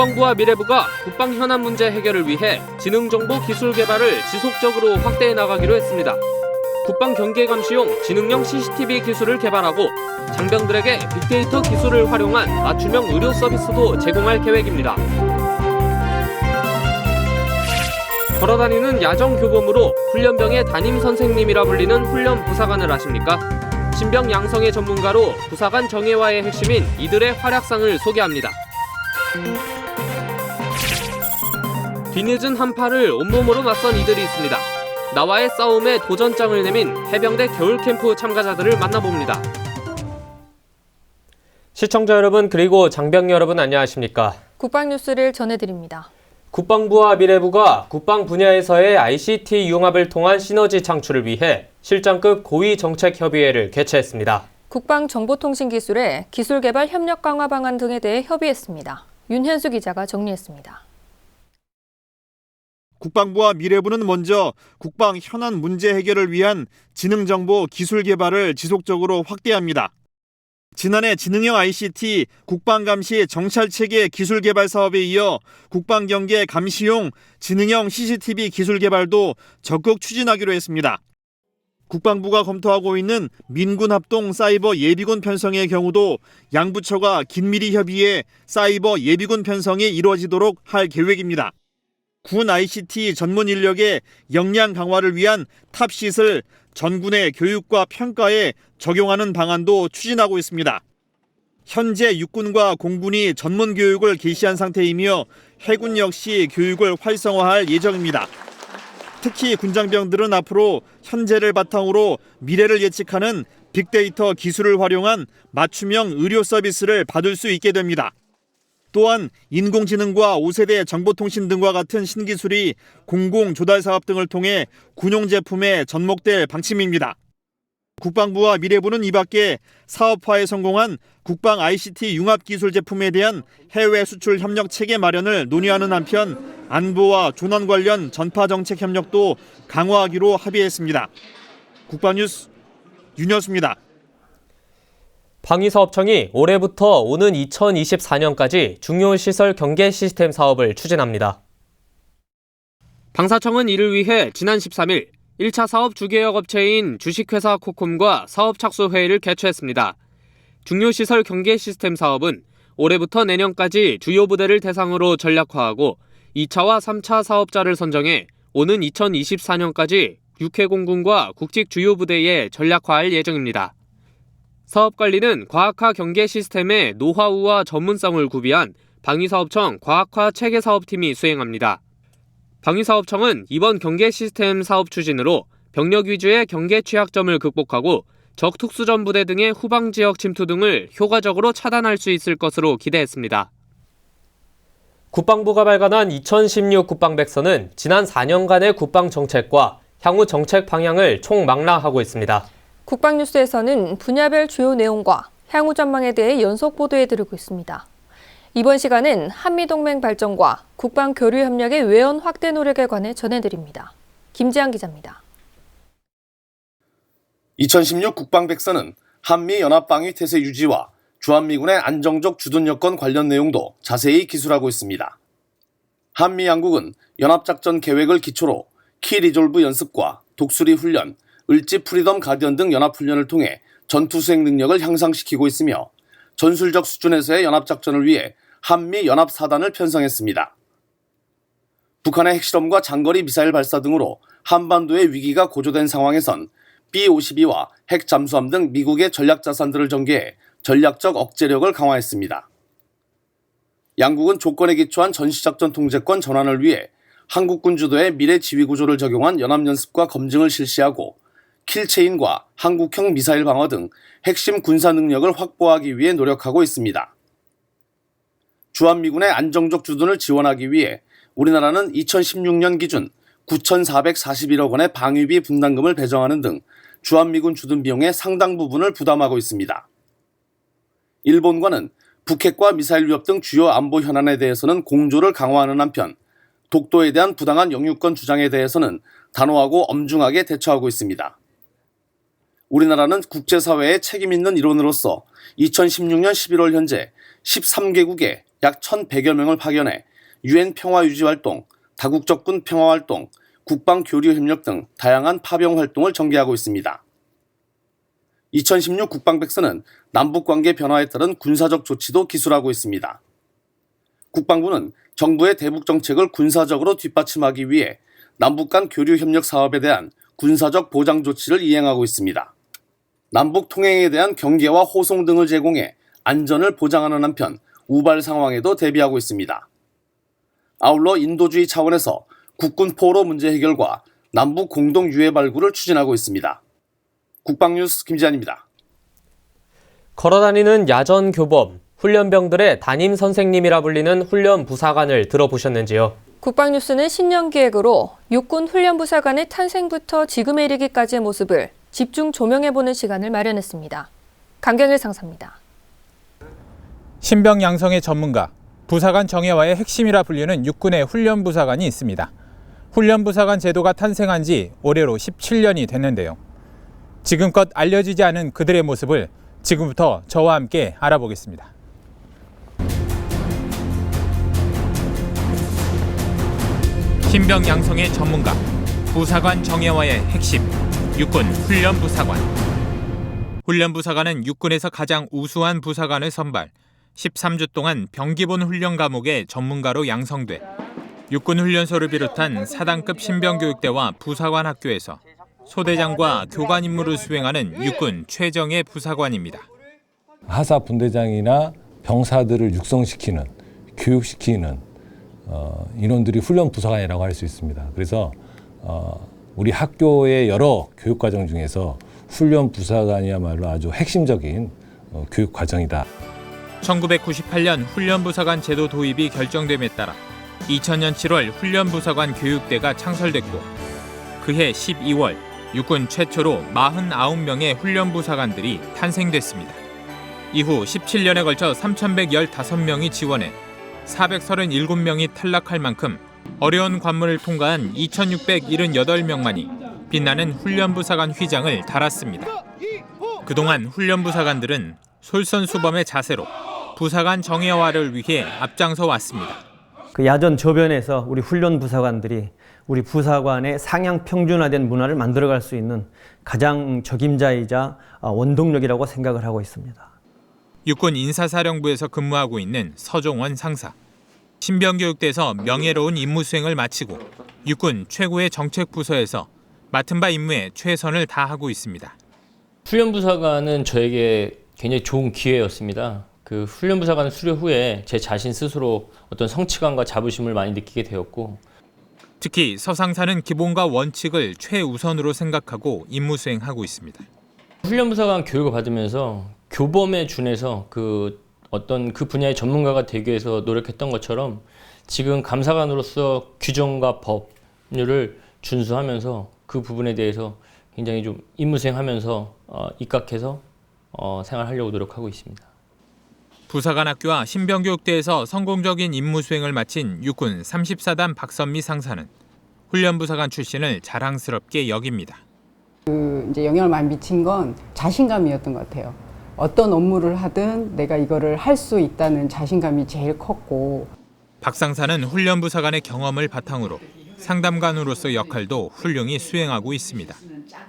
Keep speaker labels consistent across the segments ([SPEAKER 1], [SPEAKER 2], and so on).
[SPEAKER 1] 국방부와 미래부가 국방 현안 문제 해결을 위해 지능정보 기술 개발을 지속적으로 확대해 나가기로 했습니다. 국방 경계 감시용 지능형 CCTV 기술을 개발하고 장병들에게 빅데이터 기술을 활용한 맞춤형 의료 서비스도 제공할 계획입니다. 걸어다니는 야정 교범으로 훈련병의 담임 선생님이라 불리는 훈련 부사관을 아십니까? 신병 양성의 전문가로 부사관 정예화의 핵심인 이들의 활약상을 소개합니다. 뒤늦은 한파를 온몸으로 맞선 이들이 있습니다. 나와의 싸움에 도전장을 내민 해병대 겨울 캠프 참가자들을 만나봅니다. 시청자 여러분 그리고 장병 여러분 안녕하십니까?
[SPEAKER 2] 국방 뉴스를 전해드립니다.
[SPEAKER 1] 국방부와 미래부가 국방 분야에서의 ICT 융합을 통한 시너지 창출을 위해 실장급 고위 정책 협의회를 개최했습니다.
[SPEAKER 2] 국방정보통신기술의 기술개발 협력 강화 방안 등에 대해 협의했습니다. 윤현수 기자가 정리했습니다.
[SPEAKER 3] 국방부와 미래부는 먼저 국방 현안 문제 해결을 위한 지능정보 기술 개발을 지속적으로 확대합니다. 지난해 지능형 ICT 국방감시 정찰체계 기술 개발 사업에 이어 국방경계 감시용 지능형 CCTV 기술 개발도 적극 추진하기로 했습니다. 국방부가 검토하고 있는 민군 합동 사이버 예비군 편성의 경우도 양부처가 긴밀히 협의해 사이버 예비군 편성이 이루어지도록 할 계획입니다. 군 ICT 전문 인력의 역량 강화를 위한 탑시을 전군의 교육과 평가에 적용하는 방안도 추진하고 있습니다. 현재 육군과 공군이 전문 교육을 개시한 상태이며 해군 역시 교육을 활성화할 예정입니다. 특히 군장병들은 앞으로 현재를 바탕으로 미래를 예측하는 빅데이터 기술을 활용한 맞춤형 의료 서비스를 받을 수 있게 됩니다. 또한 인공지능과 5세대 정보통신 등과 같은 신기술이 공공 조달 사업 등을 통해 군용 제품에 접목될 방침입니다. 국방부와 미래부는 이 밖에 사업화에 성공한 국방 ICT 융합 기술 제품에 대한 해외 수출 협력 체계 마련을 논의하는 한편 안보와 조난 관련 전파 정책 협력도 강화하기로 합의했습니다. 국방뉴스 윤여수입니다.
[SPEAKER 1] 방위사업청이 올해부터 오는 2024년까지 중요시설 경계 시스템 사업을 추진합니다. 방사청은 이를 위해 지난 13일 1차 사업 주계약 업체인 주식회사 코콤과 사업 착수 회의를 개최했습니다. 중요시설 경계 시스템 사업은 올해부터 내년까지 주요 부대를 대상으로 전략화하고 2차와 3차 사업자를 선정해 오는 2024년까지 육해공군과 국직 주요 부대에 전략화할 예정입니다. 사업 관리는 과학화 경계 시스템의 노하우와 전문성을 구비한 방위사업청 과학화 체계 사업팀이 수행합니다. 방위사업청은 이번 경계 시스템 사업 추진으로 병력 위주의 경계 취약점을 극복하고 적 특수전 부대 등의 후방 지역 침투 등을 효과적으로 차단할 수 있을 것으로 기대했습니다. 국방부가 발간한 2016 국방백서는 지난 4년간의 국방 정책과 향후 정책 방향을 총망라하고 있습니다.
[SPEAKER 2] 국방뉴스에서는 분야별 주요 내용과 향후 전망에 대해 연속 보도해 드리고 있습니다. 이번 시간은 한미동맹 발전과 국방 교류 협력의 외연 확대 노력에 관해 전해드립니다. 김지한 기자입니다.
[SPEAKER 4] 2016 국방백서는 한미 연합방위 태세 유지와 주한미군의 안정적 주둔 여건 관련 내용도 자세히 기술하고 있습니다. 한미 양국은 연합작전 계획을 기초로 키 리졸브 연습과 독수리 훈련, 을지 프리덤 가디언 등 연합훈련을 통해 전투 수행 능력을 향상시키고 있으며 전술적 수준에서의 연합작전을 위해 한미 연합사단을 편성했습니다. 북한의 핵실험과 장거리 미사일 발사 등으로 한반도의 위기가 고조된 상황에선 B-52와 핵 잠수함 등 미국의 전략 자산들을 전개해 전략적 억제력을 강화했습니다. 양국은 조건에 기초한 전시작전 통제권 전환을 위해 한국군 주도의 미래 지휘 구조를 적용한 연합연습과 검증을 실시하고 킬체인과 한국형 미사일 방어 등 핵심 군사 능력을 확보하기 위해 노력하고 있습니다. 주한미군의 안정적 주둔을 지원하기 위해 우리나라는 2016년 기준 9,441억 원의 방위비 분담금을 배정하는 등 주한미군 주둔 비용의 상당 부분을 부담하고 있습니다. 일본과는 북핵과 미사일 위협 등 주요 안보 현안에 대해서는 공조를 강화하는 한편 독도에 대한 부당한 영유권 주장에 대해서는 단호하고 엄중하게 대처하고 있습니다. 우리나라는 국제사회의 책임 있는 일원으로서 2016년 11월 현재 13개국의 약 1,100여 명을 파견해 유엔 평화 유지 활동, 다국적군 평화 활동, 국방 교류 협력 등 다양한 파병 활동을 전개하고 있습니다. 2016 국방백서는 남북 관계 변화에 따른 군사적 조치도 기술하고 있습니다. 국방부는 정부의 대북 정책을 군사적으로 뒷받침하기 위해 남북 간 교류 협력 사업에 대한 군사적 보장 조치를 이행하고 있습니다. 남북 통행에 대한 경계와 호송 등을 제공해 안전을 보장하는 한편 우발 상황에도 대비하고 있습니다. 아울러 인도주의 차원에서 국군 포로 문제 해결과 남북 공동 유해 발굴을 추진하고 있습니다. 국방뉴스 김지한입니다.
[SPEAKER 1] 걸어다니는 야전 교범, 훈련병들의 담임 선생님이라 불리는 훈련 부사관을 들어보셨는지요?
[SPEAKER 2] 국방뉴스는 신년 기획으로 육군 훈련 부사관의 탄생부터 지금에 이르기까지의 모습을 집중 조명해보는 시간을 마련했습니다. 강경일 상사입니다.
[SPEAKER 5] 신병 양성의 전문가, 부사관 정예와의 핵심이라 불리는 육군의 훈련부사관이 있습니다. 훈련부사관 제도가 탄생한 지 올해로 17년이 됐는데요. 지금껏 알려지지 않은 그들의 모습을 지금부터 저와 함께 알아보겠습니다. 신병 양성의 전문가, 부사관 정예와의 핵심, 육군 훈련부사관. 훈련부사관은 육군에서 가장 우수한 부사관을 선발, 13주 동안 병기본 훈련 과목의 전문가로 양성돼 육군 훈련소를 비롯한 사단급 신병교육대와 부사관 학교에서 소대장과 교관 임무를 수행하는 육군 최정예 부사관입니다.
[SPEAKER 6] 하사 분대장이나 병사들을 육성시키는 교육시키는 어, 인원들이 훈련 부사관이라고 할 수 있습니다. 그래서 어, 우리 학교의 여러 교육 과정 중에서 훈련 부사관이야말로 아주 핵심적인 어, 교육 과정이다.
[SPEAKER 5] 1998년 훈련부사관 제도 도입이 결정됨에 따라 2000년 7월 훈련부사관 교육대가 창설됐고 그해 12월 육군 최초로 49명의 훈련부사관들이 탄생됐습니다. 이후 17년에 걸쳐 3,115명이 지원해 437명이 탈락할 만큼 어려운 관문을 통과한 2,678명만이 빛나는 훈련부사관 휘장을 달았습니다. 그동안 훈련부사관들은 솔선수범의 자세로 부사관 정예화를 위해 앞장서 왔습니다.
[SPEAKER 7] 그 야전 저변에서 우리 훈련 부사관들이 우리 부사관의 상향 평준화된 문화를 만들어갈 수 있는 가장 적임자이자 어, 원동력이라고 생각을 하고 있습니다.
[SPEAKER 5] 육군 인사사령부에서 근무하고 있는 서종원 상사. 신병교육대에서 명예로운 임무 수행을 마치고 육군 최고의 정책부서에서 맡은 바 임무에 최선을 다하고 있습니다.
[SPEAKER 8] 훈련부사관은 저에게 굉장히 좋은 기회였습니다. 그 훈련부사관 수료 후에 제 자신 스스로 어떤 성취감과 자부심을 많이 느끼게 되었고
[SPEAKER 5] 특히 서상사는 기본과 원칙을 최우선으로 생각하고 임무 수행하고 있습니다.
[SPEAKER 8] 훈련부사관 교육을 받으면서 교범에 준해서 그 어떤 그 분야의 전문가가 되기 위해서 노력했던 것처럼 지금 감사관으로서 규정과 법률을 준수하면서 그 부분에 대해서 굉장히 좀 임무 수행하면서 어, 입각해서 어, 생활하려고 노력하고 있습니다.
[SPEAKER 5] 부사관 학교와 신병교육대에서 성공적인 임무 수행을 마친 육군 34단 박선미 상사는 훈련부사관 출신을 자랑스럽게 여깁니다.
[SPEAKER 9] 그 이제 영향을 많이 미친 건 자신감이었던 것 같아요. 어떤 업무를 하든 내가 이거를 할 수 있다는 자신감이 제일 컸고
[SPEAKER 5] 박 상사는 훈련부 사관의 경험을 바탕으로 상담관으로서 역할도 훌륭히 수행하고 있습니다.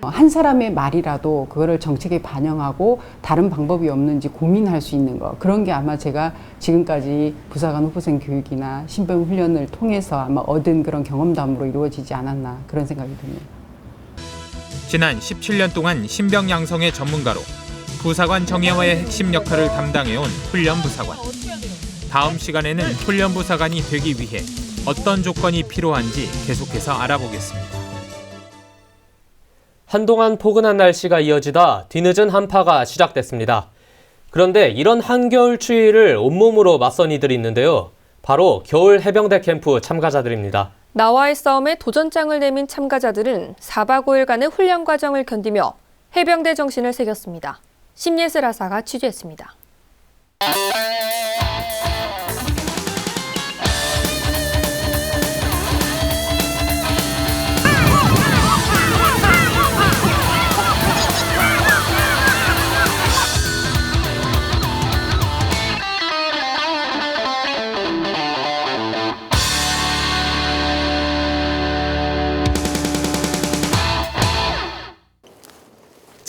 [SPEAKER 9] 한 사람의 말이라도 그거를 정책에 반영하고 다른 방법이 없는지 고민할 수 있는 거 그런 게 아마 제가 지금까지 부사관 후보생 교육이나 신병 훈련을 통해서 아마 얻은 그런 경험담으로 이루어지지 않았나 그런 생각이 듭니다.
[SPEAKER 5] 지난 17년 동안 신병 양성의 전문가로 부사관 정예화의 핵심 역할을 담당해온 훈련부사관. 다음 시간에는 훈련부사관이 되기 위해 어떤 조건이 필요한지 계속해서 알아보겠습니다.
[SPEAKER 1] 한동안 포근한 날씨가 이어지다 뒤늦은 한파가 시작됐습니다. 그런데 이런 한겨울 추위를 온몸으로 맞선 이들이 있는데요. 바로 겨울 해병대 캠프 참가자들입니다.
[SPEAKER 2] 나와의 싸움에 도전장을 내민 참가자들은 4박 5일간의 훈련 과정을 견디며 해병대 정신을 새겼습니다. 심예슬 아사가 취재했습니다.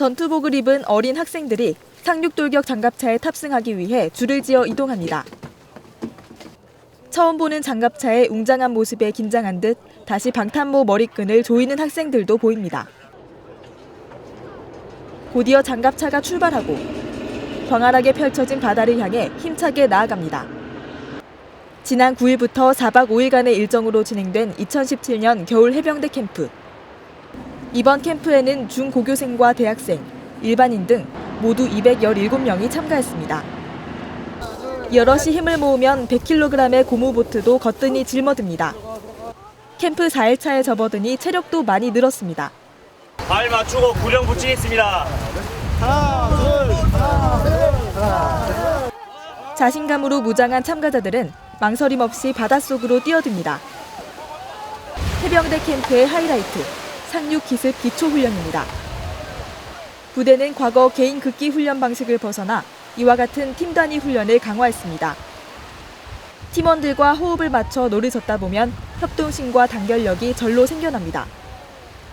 [SPEAKER 10] 전투복을 입은 어린 학생들이 상륙돌격 장갑차에 탑승하기 위해 줄을 지어 이동합니다. 처음 보는 장갑차의 웅장한 모습에 긴장한 듯 다시 방탄모 머리끈을 조이는 학생들도 보입니다. 곧이어 장갑차가 출발하고 광활하게 펼쳐진 바다를 향해 힘차게 나아갑니다. 지난 9일부터 4박 5일간의 일정으로 진행된 2017년 겨울 해병대 캠프. 이번 캠프에는 중고교생과 대학생, 일반인 등 모두 217명이 참가했습니다. 여럿이 힘을 모으면 100kg의 고무보트도 거뜬히 짊어듭니다. 캠프 4일차에 접어드니 체력도 많이 늘었습니다.
[SPEAKER 11] 발 맞추고 구령 붙이겠습니다.
[SPEAKER 10] 자신감으로 무장한 참가자들은 망설임 없이 바닷속으로 뛰어듭니다. 해병대 캠프의 하이라이트, 상륙 기습 기초 훈련입니다. 부대는 과거 개인 극기 훈련 방식을 벗어나 이와 같은 팀 단위 훈련을 강화했습니다. 팀원들과 호흡을 맞춰 노를 젓다 보면 협동심과 단결력이 절로 생겨납니다.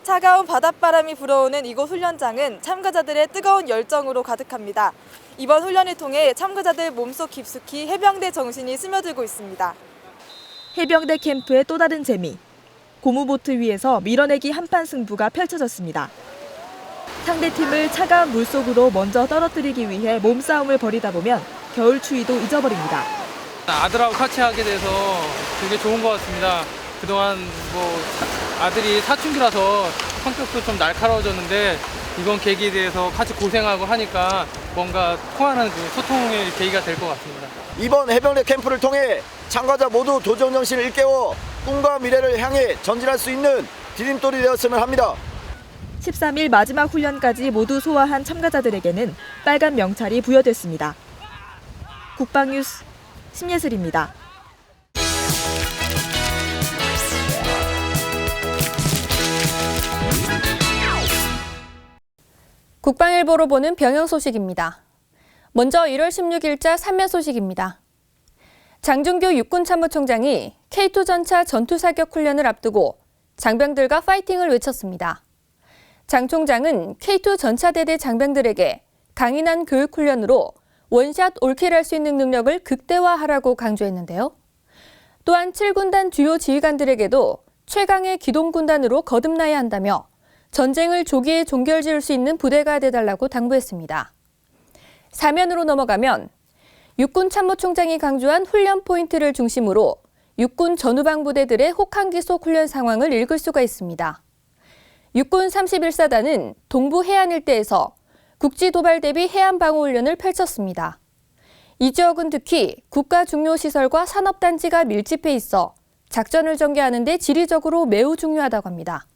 [SPEAKER 10] 차가운 바닷바람이 불어오는 이곳 훈련장은 참가자들의 뜨거운 열정으로 가득합니다. 이번 훈련을 통해 참가자들 몸속 깊숙이 해병대 정신이 스며들고 있습니다. 해병대 캠프의 또 다른 재미. 고무보트 위에서 밀어내기 한판 승부가 펼쳐졌습니다. 상대팀을 차가운 물속으로 먼저 떨어뜨리기 위해 몸싸움을 벌이다 보면 겨울 추위도 잊어버립니다.
[SPEAKER 12] 아들하고 같이 하게 돼서 되게 좋은 것 같습니다. 그동안 뭐 사- 아들이 사춘기라서 성격도 좀 날카로워졌는데 이번 계기에 대해서 같이 고생하고 하니까 뭔가 통하는 그 소통의 계기가 될 것 같습니다.
[SPEAKER 13] 이번 해병대 캠프를 통해 참가자 모두 도전 정신을 일깨워 꿈과 미래를 향해 전진할 수 있는 디딤돌이 되었으면 합니다.
[SPEAKER 10] 13일 마지막 훈련까지 모두 소화한 참가자들에게는 빨간 명찰이 부여됐습니다. 국방뉴스 신예슬입니다.
[SPEAKER 2] 국방일보로 보는 병영 소식입니다. 먼저 1월 16일자 3면 소식입니다. 장준교 육군참모총장이 K2 전차 전투 사격 훈련을 앞두고 장병들과 파이팅을 외쳤습니다. 장 총장은 K2 전차대대 장병들에게 강인한 교육 훈련으로 원샷 올킬할 수 있는 능력을 극대화하라고 강조했는데요. 또한 7군단 주요 지휘관들에게도 최강의 기동군단으로 거듭나야 한다며 전쟁을 조기에 종결 지을 수 있는 부대가 되달라고 당부했습니다. 사면으로 넘어가면 육군 참모총장이 강조한 훈련 포인트를 중심으로 육군 전후방 부대들의 혹한기 속 훈련 상황을 읽을 수가 있습니다. 육군 31사단은 동부 해안 일대에서 국지 도발 대비 해안 방어 훈련을 펼쳤습니다. 이 지역은 특히 국가 중요 시설과 산업 단지가 밀집해 있어 작전을 전개하는 데 지리적으로 매우 중요하다고 합니다.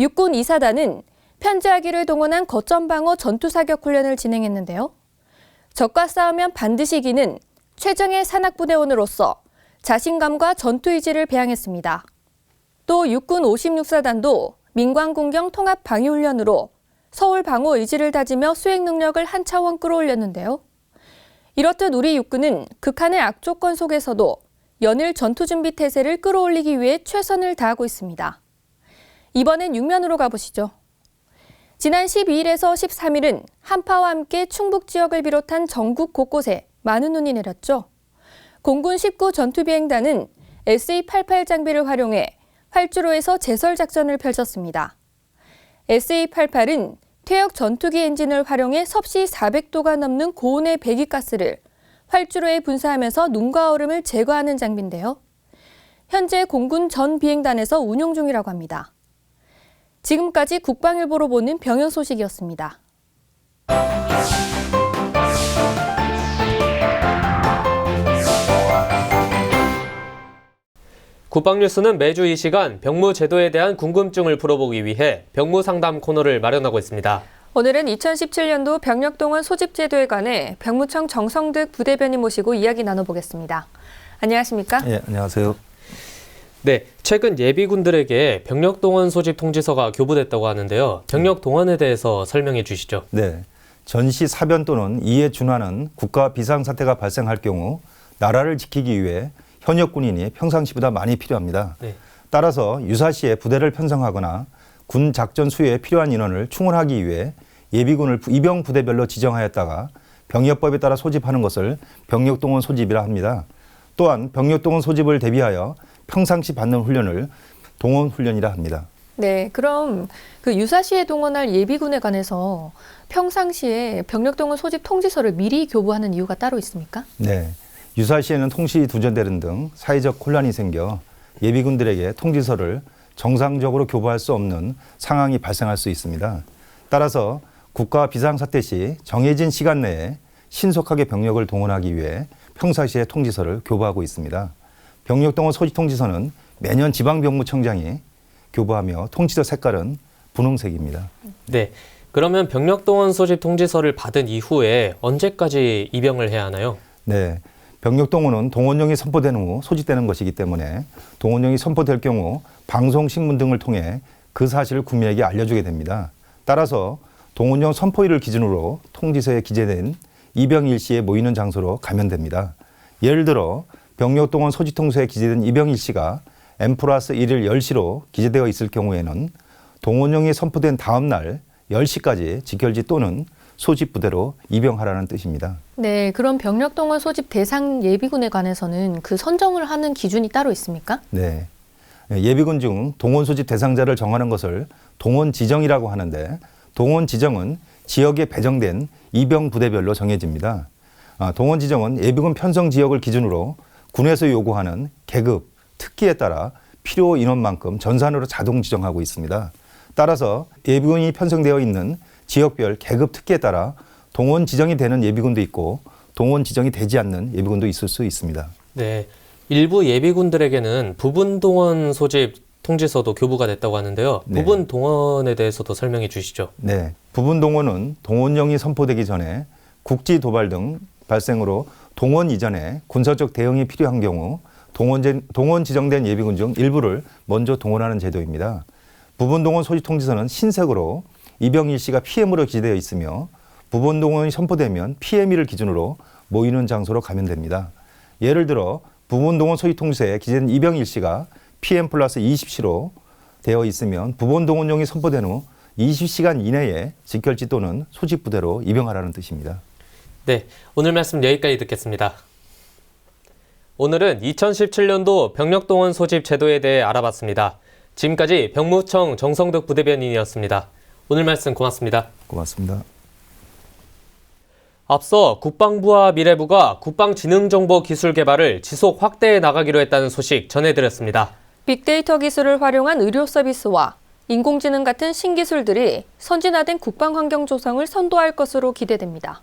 [SPEAKER 2] 육군 2사단은 편지하기를 동원한 거점 방어 전투 사격 훈련을 진행했는데요. 적과 싸우면 반드시 이기는 최정의 산악부대원으로서 자신감과 전투 의지를 배양했습니다. 또 육군 56사단도 민관 공경 통합 방위 훈련으로 서울 방어 의지를 다지며 수행 능력을 한 차원 끌어올렸는데요. 이렇듯 우리 육군은 극한의 악조건 속에서도 연일 전투 준비 태세를 끌어올리기 위해 최선을 다하고 있습니다. 이번엔 육면으로 가보시죠. 지난 12일에서 13일은 한파와 함께 충북 지역을 비롯한 전국 곳곳에 많은 눈이 내렸죠. 공군 19 전투비행단은 SE-88 장비를 활용해 활주로에서 제설 작전을 펼쳤습니다. SE-88은 퇴역 전투기 엔진을 활용해 섭씨 400도가 넘는 고온의 배기가스를 활주로에 분사하면서 눈과 얼음을 제거하는 장비인데요. 현재 공군 전 비행단에서 운용 중이라고 합니다. 지금까지 국방일보로 보는 병영 소식이었습니다.
[SPEAKER 1] 국방뉴스는 매주 이 시간 병무 제도에 대한 궁금증을 풀어보기 위해 병무 상담 코너를 마련하고 있습니다.
[SPEAKER 2] 오늘은 2017년도 병력동원 소집 제도에 관해 병무청 정성득 부대변인 모시고 이야기 나눠보겠습니다. 안녕하십니까?
[SPEAKER 14] 예, 안녕하세요.
[SPEAKER 1] 네, 최근 예비군들에게 병력 동원 소집 통지서가 교부됐다고 하는데요. 병력 동원에 대해서 설명해 주시죠.
[SPEAKER 14] 네. 전시 사변 또는 이에 준하는 국가 비상사태가 발생할 경우 나라를 지키기 위해 현역 군인이 평상시보다 많이 필요합니다.
[SPEAKER 1] 네.
[SPEAKER 14] 따라서 유사시에 부대를 편성하거나 군 작전 수행에 필요한 인원을 충원하기 위해 예비군을 이병 부대별로 지정하였다가 병력법에 따라 소집하는 것을 병력 동원 소집이라 합니다. 또한 병력 동원 소집을 대비하여 평상시 받는 훈련을 동원 훈련이라 합니다.
[SPEAKER 2] 네, 그럼 그 유사시에 동원할 예비군에 관해서 평상시에 병력 동원 소집 통지서를 미리 교부하는 이유가 따로 있습니까?
[SPEAKER 14] 네. 유사시에는 통시 두전되는 등 사회적 혼란이 생겨 예비군들에게 통지서를 정상적으로 교부할 수 없는 상황이 발생할 수 있습니다. 따라서 국가 비상사태 시 정해진 시간 내에 신속하게 병력을 동원하기 위해 평상시에 통지서를 교부하고 있습니다. 병력동원 소집 통지서는 매년 지방병무청장이 교부하며 통지서 색깔은 분홍색입니다.
[SPEAKER 1] 네. 그러면 병력동원 소집 통지서를 받은 이후에 언제까지 입영을 해야 하나요?
[SPEAKER 14] 네. 병력동원은 동원령이 선포된 후 소집되는 것이기 때문에 동원령이 선포될 경우 방송, 신문 등을 통해 그 사실을 국민에게 알려주게 됩니다. 따라서 동원령 선포일을 기준으로 통지서에 기재된 입영 일시에 모이는 장소로 가면 됩니다. 예를 들어 병력동원 소집통서에 기재된 입영 일시가 M 플러스 1일 10시로 기재되어 있을 경우에는 동원령이 선포된 다음 날 10시까지 직결지 또는 소집 부대로 입영하라는 뜻입니다.
[SPEAKER 2] 네, 그럼 병력 동원 소집 대상 예비군에 관해서는 그 선정을 하는 기준이 따로 있습니까?
[SPEAKER 14] 네. 예비군 중 동원 소집 대상자를 정하는 것을 동원 지정이라고 하는데 동원 지정은 지역에 배정된 이병 부대별로 정해집니다. 아, 동원 지정은 예비군 편성 지역을 기준으로 군에서 요구하는 계급, 특기에 따라 필요 인원만큼 전산으로 자동 지정하고 있습니다. 따라서 예비군이 편성되어 있는 지역별 계급 특기에 따라 동원 지정이 되는 예비군도 있고 동원 지정이 되지 않는 예비군도 있을 수 있습니다.
[SPEAKER 1] 네. 일부 예비군들에게는 부분 동원 소집 통지서도 교부가 됐다고 하는데요.
[SPEAKER 14] 네.
[SPEAKER 1] 부분 동원에 대해서도 설명해 주시죠.
[SPEAKER 14] 네. 부분 동원은 동원령이 선포되기 전에 국지 도발 등 발생으로 동원 이전에 군사적 대응이 필요한 경우 동원, 동원 지정된 예비군 중 일부를 먼저 동원하는 제도입니다. 부분 동원 소집 통지서는 흰색으로 이병 일시가 PM으로 기재되어 있으며 부분 동원이 선포되면 PM일을 기준으로 모이는 장소로 가면 됩니다. 예를 들어 부분 동원 소집 통지서에 기재된 이병 일시가 PM 플러스 20시로 되어 있으면 부분 동원령이 선포된 후 20시간 이내에 직결지 또는 소집 부대로 입영하라는 뜻입니다.
[SPEAKER 1] 네. 오늘 말씀 여기까지 듣겠습니다. 오늘은 2017년도 병력동원 소집 제도에 대해 알아봤습니다. 지금까지 병무청 정성덕 부대변인이었습니다. 오늘 말씀 고맙습니다.
[SPEAKER 14] 고맙습니다.
[SPEAKER 1] 앞서 국방부와 미래부가 국방지능정보 기술 개발을 지속 확대해 나가기로 했다는 소식 전해드렸습니다.
[SPEAKER 2] 빅데이터 기술을 활용한 의료 서비스와 인공지능 같은 신기술들이 선진화된 국방 환경 조성을 선도할 것으로 기대됩니다.